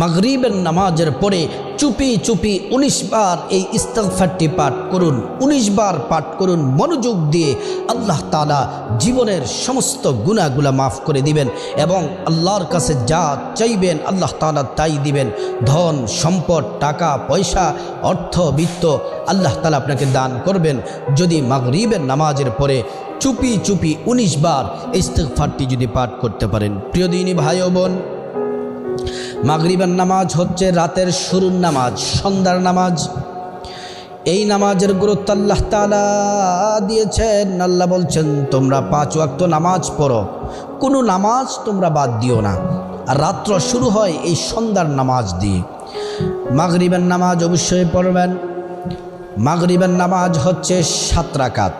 মাগরিবের নামাজের পরে চুপি চুপি উনিশ বার এই ইস্তফারটি পাঠ করুন। উনিশ বার পাঠ করুন, মনোযোগ দিয়ে আল্লাহ তালা জীবনের সমস্ত গুণাগুলা মাফ করে দিবেন এবং আল্লাহর কাছে যা চাইবেন আল্লাহ তালা তাই দিবেন। ধন, সম্পদ, টাকা, পয়সা, অর্থ, বিত্ত আল্লাহ তালা আপনাকে দান করবেন। যদি মাগরিবের নামাজের পরে চুপি চুপি উনিশ বার ইস্তফারটি যদি পাঠ করতে পারেন। প্রিয় দিনী ভাই বোন মাগরিবের নামাজ হচ্ছে রাতের শুরুর নামাজ, সন্ধ্যার নামাজ। এই নামাজের গুরুত্ব আল্লাহ তালা দিয়েছেন। আল্লাহ বলছেন, তোমরা পাঁচ ওয়াক্ত নামাজ পড়ো। কোনো নামাজ তোমরা বাদ দিও না। আর রাত্র শুরু হয় এই সন্ধ্যার নামাজ দিয়ে। মাগরিবের নামাজ অবশ্যই পড়বেন। মাগরিবের নামাজ হচ্ছে সাত রাকাত।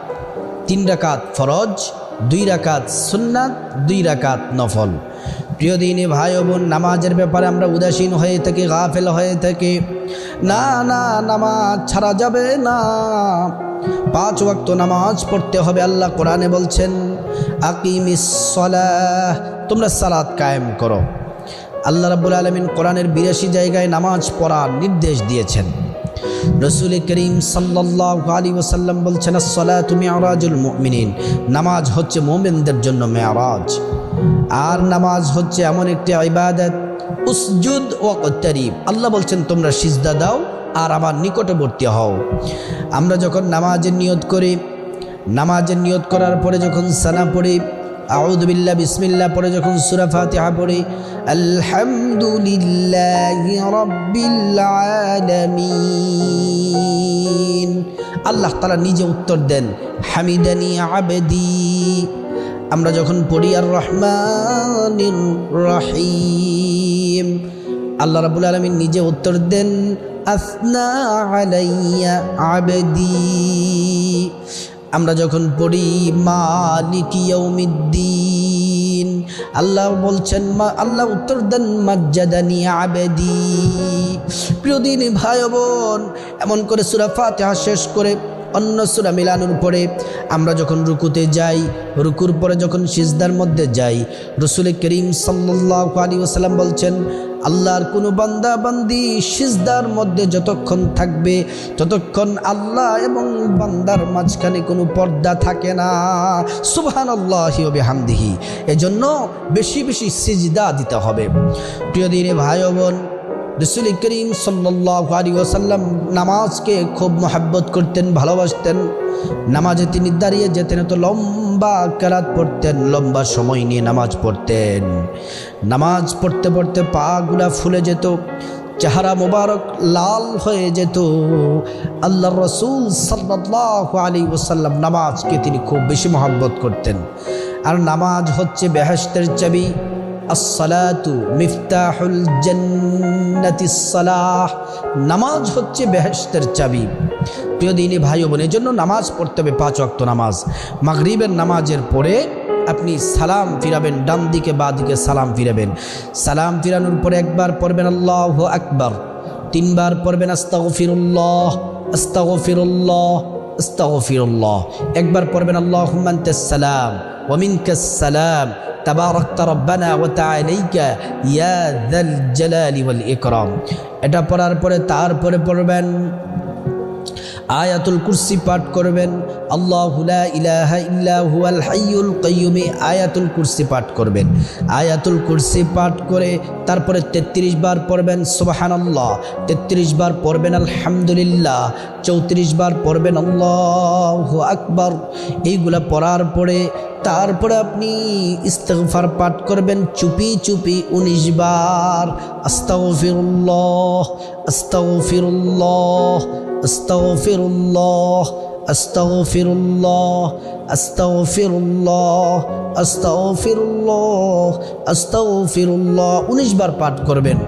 তিন রাকাত ফরজ, দুই রাকাত সুন্নাত, দুই রাকাত নফল। প্রিয় দিনী ভাই বোন, নামাজের ব্যাপারে আমরা উদাসীন হয়ে থাকি, গাফেল হয়ে থাকি। না না, নামাজ ছাড়া যাবে না। পাঁচ ওয়াক্ত নামাজ পড়তে হবে, আল্লাহ কোরআনে বলছেন তোমরা সালাত কায়েম করো। আল্লাহ রাব্বুল আলমিন কোরআনের বিরাশি জায়গায় নামাজ পড়ার নির্দেশ দিয়েছেন। রসুল করিম সাল্লাহ আলী ওসাল্লাম বলছেন আসলা তুমি আরাজুল মিনিন নামাজ হচ্ছে মোমেনদের জন্য মেয়ারাজ আর নামাজ হচ্ছে এমন একটি ইবাদত। উসজুদ ও কত্তারিব। আল্লাহ বলছেন, তোমরা সিজদা দাও আর আমার নিকটবর্তী হও। আমরা যখন নামাজের নিয়ত করি, নামাজের নিয়ত করার পরে যখন সানা পড়ি আউদ বিল্লাহ, বিসমিল্লাহ পরে যখন সুরা ফাতিহা পড়ি, আলহামদুলিল্লাহ আল্লাহ তালা নিজে উত্তর দেন, হামিদানি আবেদি। আমরা যখন পড়ি, আর রহমান রহিম। আল্লাহ রাবুল আলমিন নিজে উত্তর দেন, আসনা আলাইয়া আবেদি। আমরা যখন পড়ি, মালিক ইয়ৌমিদ্দিন আল্লাহ বলছেন, মা আল্লাহ উত্তর দেন, মজ্জাদানি আবেদি। প্রিয়দিন ভাই বোন, এমন করে সুরা ফাতিহা শেষ করে অন্য সুরা মিলানোর পরে আমরা যখন রুকুতে যাই, রুকুর পরে যখন সিজদার মধ্যে যাই রসুল করিম সাল্লাহ আলী ওসাল্লাম বলছেন, আল্লাহর কোনো বান্দা বান্দি সিজদার মধ্যে যতক্ষণ থাকবে, ততক্ষণ আল্লাহ এবং বান্দার মাঝখানে কোনো পর্দা থাকে না। সুবহান আল্লাহি হামদিহি এজন্য বেশি বেশি সিজদা দিতে হবে। প্রিয় দিনে ভাই বোন রসুল করিম সাল্লাহ আলী ওসাল্লাম নামাজকে খুব মহাব্বত করতেন, ভালোবাসতেন। নামাজে তিনি দাঁড়িয়ে যেতেন তো লম্বা কেরাত পড়তেন, লম্বা সময় নিয়ে নামাজ পড়তেন। নামাজ পড়তে পড়তে পাগুলা ফুলে যেত, চেহারা মোবারক লাল হয়ে যেত। আল্লাহ রসুল সাল্লাহ আলী ওসাল্লাম নামাজকে তিনি খুব বেশি মহাব্বত করতেন। আর নামাজ হচ্ছে বেহেস্তের চাবি। নামাজ হচ্ছে বেহেস্তের চাবি। প্রিয় দিনী ভাই বোনের জন্য নামাজ পড়তে হবে পাঁচ অক্ত নামাজ। মাগরিবের নামাজের পরে আপনি সালাম ফিরাবেন, ডান দিকে বা দিকে সালাম ফিরাবেন। সালাম ফিরানোর পরে একবার পড়বেন, আল্লাহ আকবার। তিনবার পড়বেন, আস্তাগফিরুল্লাহ আস্তাগফিরুল্লাহ আস্তাগফিরুল্লাহ। একবার পড়বেন আল্লাহ সালাম ওমিনকাস সালাম। তাবারকত রব্বানা ও তাআলাইকা ইয়া যাল জালালি ওয়াল ইকরাম। এটা পড়ার পরে তারপরে পড়বেন, আয়াতুল কুরসি পাঠ করবেন আল্লাহ লা ইলাহা ইল্লা হুয়াল হাইয়ুল কাইয়্যুমে আয়াতুল কুরসি পাঠ করবেন। আয়াতুল কুরসি পাঠ করে তারপরে ৩৩ বার পড়বেন, সুবহানাল্লাহ। ৩৩ বার পড়বেন, আলহামদুলিল্লাহ। ৩৪ বার পড়বেন, আল্লাহু আকবার। এইগুলা পড়ার পরে তারপরে আপনি ইস্তফার পাঠ করবেন, চুপি চুপি উনিশ বার। আস্তাগফিরুল্লাহ আস্তাগফিরুল্লাহ আস্তাগফিরুল্লাহ। আস্তাগফিরুল্লাহ আস্তাগফিরুল্লাহ আস্তাগফিরুল্লাহ আস্তাগফিরুল্লাহ। উনিশ বার পাঠ করবেন।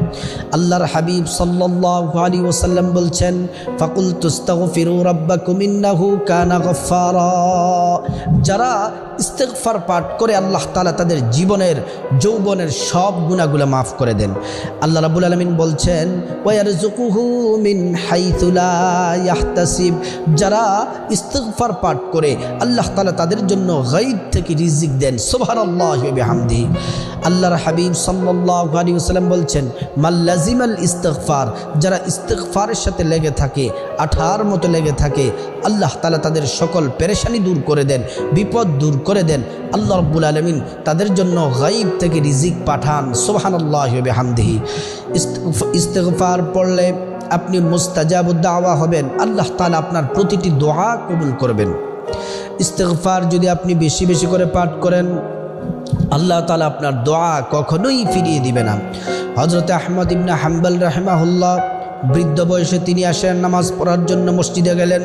আল্লাহর হাবিব সাল্লাল্লাহু আলাইহি ওয়াসাল্লাম বলছেন ফাকুল তুস্তাগফিরু রাব্বাকুম ইন্নাহু কানা গফফারা। যারা ইস্তেগফার পাঠ করে আল্লাহ তাআলা তাদের জীবনের, যৌবনের সব গুনাহগুলো মাফ করে দেন। আল্লাহ রাব্বুল আলামিন বলছেন ওয়ারজুকুহু মিন হাইথু লা ইয়াহতাসিব। যারা ইস্তফার পাঠ করে আল্লাহ তালা তাদের জন্য গাইব থেকে রিজিক দেন। সোভার আল্লাহ হামদি আল্লাহর হাবিব সাল্লাহ আলী ওসালাম বলছেন মাল্লাজিমাল ইস্তফার যারা ইস্তফারের সাথে লেগে থাকে, আঠার মতো লেগে থাকে, আল্লাহ তালা তাদের সকল পেরেশানি দূর করে দেন, বিপদ দূর করে দেন। আল্লাহ রব্বুল আলমিন তাদের জন্য গাইব থেকে রিজিক পাঠান। সোহান আল্লাহ হামদিহি ইস্তফার পড়লে আপনি মুস্তাজাবুদ্দাওয়া হবেন, আল্লাহ তালা আপনার প্রতিটি দোয়া কবুল করবেন। ইস্তফার যদি আপনি বেশি বেশি করে পাঠ করেন, আল্লাহ তালা আপনার দোয়া কখনোই ফিরিয়ে দিবে না। হজরত আহমদ ইবনা হাম্বাল রাহমাহুল্লাহ বৃদ্ধ বয়সে তিনি আসেন নামাজ পড়ার জন্য মসজিদে গেলেন।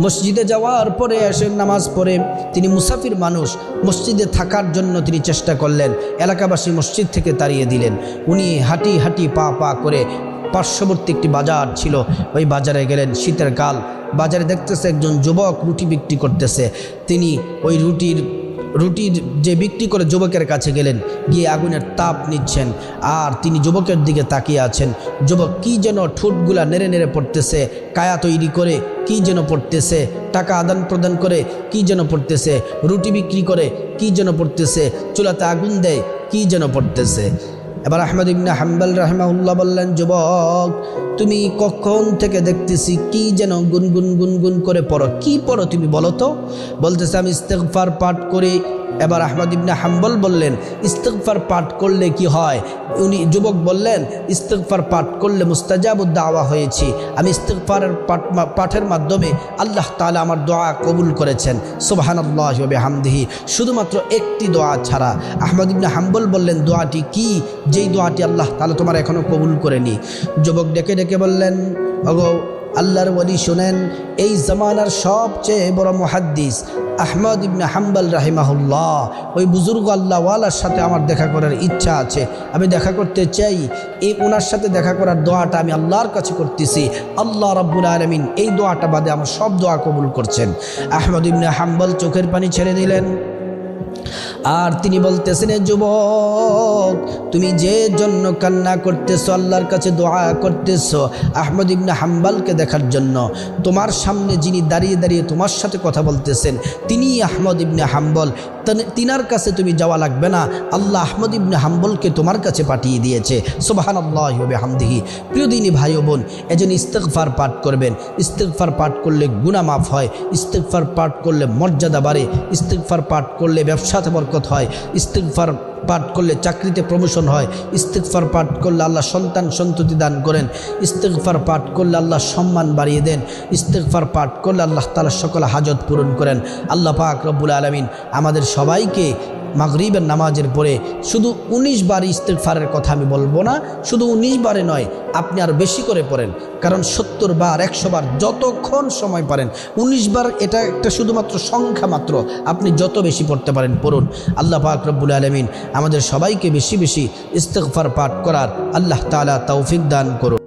মসজিদে যাওয়ার পরে আসেন নামাজ পড়ে, তিনি মুসাফির মানুষ, মসজিদে থাকার জন্য তিনি চেষ্টা করলেন, এলাকাবাসী মসজিদ থেকে তাড়িয়ে দিলেন। উনি হাঁটি হাঁটি পা পা করে পার্শ্ববর্তী একটি বাজার ছিল। ওই বাজারে গেলেন শীতের কাল। বাজারে দেখতেছে একজন যুবক রুটি বিক্রি করতেছে। তিনি ওই রুটির রুটির যে বিক্রি করে যুবকের কাছে গেলেন। গিয়ে আগুনের তাপ নিচ্ছেন। আর তিনি যুবকের দিকে তাকিয়ে আছেন। যুবক কি যেন ঠোঁটগুলা নেড়ে নেড়ে পড়তেছে। কায়া তৈরি করে কি যেন পড়তেছে। টাকা আদান প্রদান করে কি যেন পড়তেছে। রুটি বিক্রি করে কি যেন পড়তেছে। চুলাতে আগুন দেয় কি যেন পড়তেছে। এবার আহমদ ইবনা হাম্বাল রাহমাউল্লাহ বললেন, যুবক, তুমি কখন থেকে দেখতেছি কি যেন গুনগুন গুনগুন করে পড়ো? কি পড়ো তুমি বলো তো? বলতেছে, আমি ইস্তেকফার পাঠ করি। এবার আহমদ ইবনা হাম্বল বললেন ইস্তেকফার পাঠ করলে কি হয়? উনি, যুবক বললেন ইস্তেকফার পাঠ করলে মুস্তাজাবুদ্দাওয়া হয়েছি। আমি ইস্তেকফারের পাঠ পাঠের মাধ্যমে আল্লাহ তালা আমার দোয়া কবুল করেছেন। সুবাহান্লাহ হামদিহি শুধুমাত্র একটি দোয়া ছাড়া আহমদ ইবনা হাম্বল বললেন, দোয়াটি কি যেই দোয়াটি আল্লাহ তাহলে তোমার এখনও কবুল করেনি। যুবক ডেকে ডেকে বললেন অগো আল্লাহর ওলি শোনেন, এই জামানার সবচেয়ে বড় মুহাদ্দিস আহমদ ইবনে হাম্বাল রাহিমাহুল্লাহ। ওই বুজুর্গ আল্লাহওয়ালার সাথে আমার দেখা করার ইচ্ছা আছে। আমি দেখা করতে চাই। এই ওনার সাথে দেখা করার দোয়াটা আমি আল্লাহর কাছে করতেছি। আল্লাহ রাব্বুল আলমিন এই দোয়াটা বাদে আমার সব দোয়া কবুল করছেন। আহমদ ইবনে হাম্বল চোখের পানি ছেড়ে দিলেন। আর তিনি বলতেছেন যুবক, তুমি যে জন্য কান্না করতেছো, আল্লাহর কাছে দোয়া করতেছো আহমদ ইবনে হাম্বালকে দেখার জন্য, তোমার সামনে যিনি দাঁড়িয়ে দাঁড়িয়ে তোমার সাথে কথা বলতেছেন, তিনি আহমদ ইবনে হাম্বল। তিনার কাছে তুমি যাওয়া লাগবে না। আল্লাহ আহমদ ইবনে হাম্বলকে তোমার কাছে পাঠিয়ে দিয়েছে। সোবাহান আল্লাহ হামদিহি প্রিয় দিনী ভাই বোন এজন ইস্তেকফার পাঠ করবেন। ইস্তেকফার পাঠ করলে গুণা মাফ হয় ইস্তেকফার পাঠ করলে মর্যাদা বাড়ে ইস্তেকফার পাঠ করলে ব্যবসাতে বরকত হয়। ইস্তিকফার পাঠ করলে চাকরিতে প্রমোশন হয়। ইস্তিকফার পাঠ করলে আল্লাহ সন্তান সন্ততি দান করেন। ইস্তিকফার পাঠ করলে আল্লাহ সম্মান বাড়িয়ে দেন। ইস্তিকফার পাঠ করলে আল্লাহ তালা সকল হাজত পূরণ করেন। আল্লাহ পাক রব্বুল আলমিন আমাদের সবাইকে মাগরিবের নামাজের পরে শুধু ১৯ বার ইস্তেকফারের কথা আমি বলব না, শুধু ১৯ বারে নয়, আপনি আর বেশি করে পড়েন। কারণ সত্তর বার, একশো বার, যতক্ষণ সময় পারেন ১৯ বার এটা একটা শুধুমাত্র সংখ্যা মাত্র, আপনি যত বেশি পড়তে পারেন, পড়ুন। আল্লাহ পাক রব্বুল আলমিন আমাদের সবাইকে বেশি বেশি ইস্তেকফার পাঠ করার আল্লাহ তালা তৌফিক দান করুন।